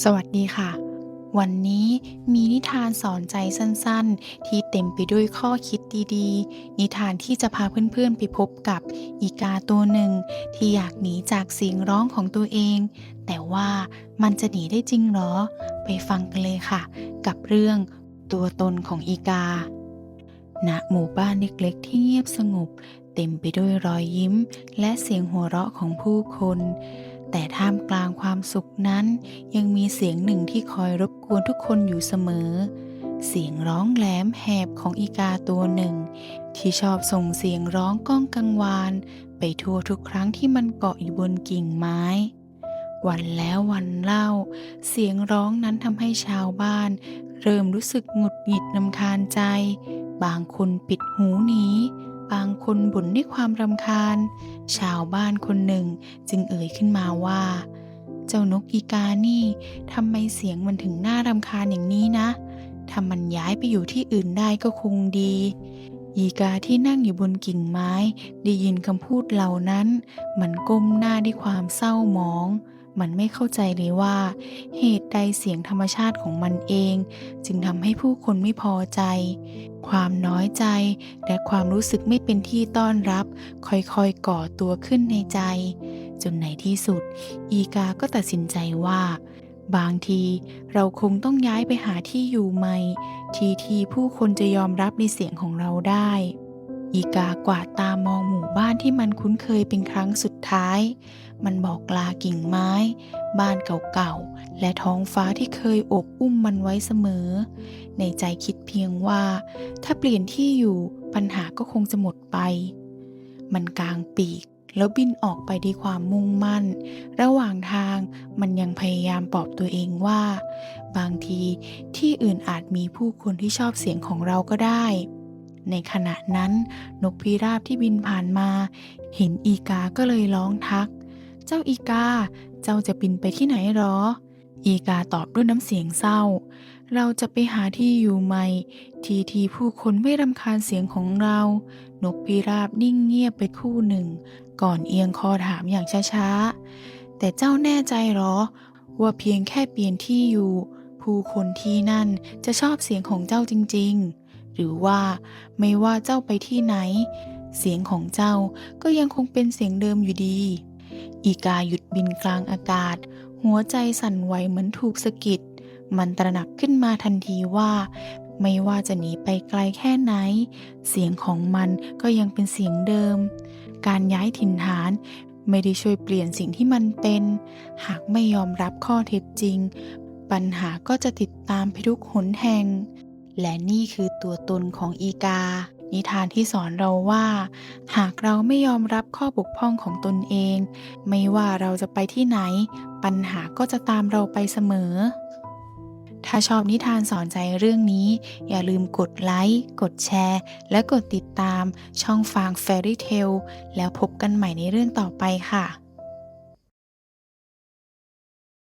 สวัสดีค่ะ วันนี้มีนิทานสอนใจสั้นๆ ที่เต็มไปด้วยข้อคิดดีๆ นิทานที่จะพาเพื่อนๆไปพบกับอีกาตัวหนึ่ง ที่อยากหนีจากเสียงร้องของตัวเอง แต่ว่ามันจะหนีได้จริงหรอ ไปฟังกันเลยค่ะ กับเรื่องตัวตนของอีกา ณ หมู่บ้านเล็กๆ ที่เงียบสงบ เต็มไปด้วยรอยยิ้ม และเสียงหัวเราะของผู้คน แต่ท่ามกลางความสุขนั้น ยังมีเสียงหนึ่งที่คอยรบกวนทุกคนอยู่เสมอ เสียงร้องแหลมแหบของอีกาตัวหนึ่ง ที่ชอบส่งเสียงร้องก้องกังวาน ไปทั่วทุกครั้งที่มันเกาะอยู่บนกิ่งไม้ วันแล้ววันเล่า เสียงร้องนั้นทำให้ชาวบ้าน เริ่มรู้สึกหงุดหงิดนำคาญใจ บางคนปิดหูหนีบางคนบ่นด้วยความรำคาญ ชาวบ้านคนหนึ่งจึงเอ่ยขึ้นมาว่า เจ้านกอีกานี่ทำไมเสียงมันถึงน่ารำคาญอย่างนี้นะถ้ามันย้ายไปอยู่ที่อื่นได้ก็คงดีอีกาที่นั่งอยู่บนกิ่งไม้ ได้ยินคำพูดเหล่านั้น มันก้มหน้าด้วยความเศร้าหมอง มันไม่เข้าใจเลยว่า เหตุใดเสียงธรรมชาติของมันเอง จึงทำให้ผู้คนไม่พอใจ ความน้อยใจ และความรู้สึกไม่เป็นที่ต้อนรับ ค่อยๆก่อตัวขึ้นในใจ จนในที่สุด อีกาก็ตัดสินใจว่า บางทีเราคงต้องย้ายไปหาที่อยู่ใหม่ ทีที่ผู้คนจะยอมรับในเสียงของเราได้ อีกากวาดตามองหมู่บ้านที่มันคุ้นเคยเป็นครั้งสุดท้าย มันบอกลากิ่งไม้ บ้านเก่าๆ และท้องฟ้าที่เคยอบอุ้มมันไว้เสมอ ในใจคิดเพียงว่า ถ้าเปลี่ยนที่อยู่ปัญหาก็คงจะหมดไป มันกางปีกแล้วบินออกไปด้วยความมุ่งมั่น ระหว่างทางมันยังพยายามปลอบตัวเองว่า บางทีที่อื่นอาจมีผู้คนที่ชอบเสียงของเราก็ได้ ในขณะนั้นนกพิราบที่บินผ่านมา เห็นอีกาก็เลยร้องทัก เจ้าอีกา เจ้าจะบินไปที่ไหนหรอ อีกาตอบด้วยน้ำเสียงเศร้า เราจะไปหาที่อยู่ใหม่ ทีทีผู้คนไม่รำคาญเสียงของเรา นกพิราบนิ่งเงียบไปคู่หนึ่ง ก่อนเอียงคอถามอย่างช้าๆ แต่เจ้าแน่ใจหรอ ว่าเพียงแค่เปลี่ยนที่อยู่ ผู้คนที่นั่นจะชอบเสียงของเจ้าจริง ๆ หรือว่าไม่ว่าเจ้าไปที่ไหน เสียงของเจ้าก็ยังคงเป็นเสียงเดิมอยู่ดี อีกาหยุดบินกลางอากาศ หัวใจสั่นไหวเหมือนถูกสะกิด มันตระหนักขึ้นมาทันทีว่า ไม่ว่าจะหนีไปไกลแค่ไหน เสียงของมันก็ยังเป็นเสียงเดิม การย้ายถิ่นฐานไม่ได้ช่วยเปลี่ยนสิ่งที่มันเป็น หากไม่ยอมรับข้อเท็จจริง ปัญหาก็จะติดตามไปทุกหนแห่ง และนี่คือตัวตนของอีกา นิทานที่สอนเราว่า หากเราไม่ยอมรับข้อบกพร่องของตนเอง ไม่ว่าเราจะไปที่ไหน ปัญหาก็จะตามเราไปเสมอ ถ้าชอบนิทานสอนใจเรื่องนี้ อย่าลืมกดไลค์ กดแชร์ และกดติดตามช่องฟาง Fairy Tale แล้วพบกันใหม่ในเรื่องต่อไปค่ะ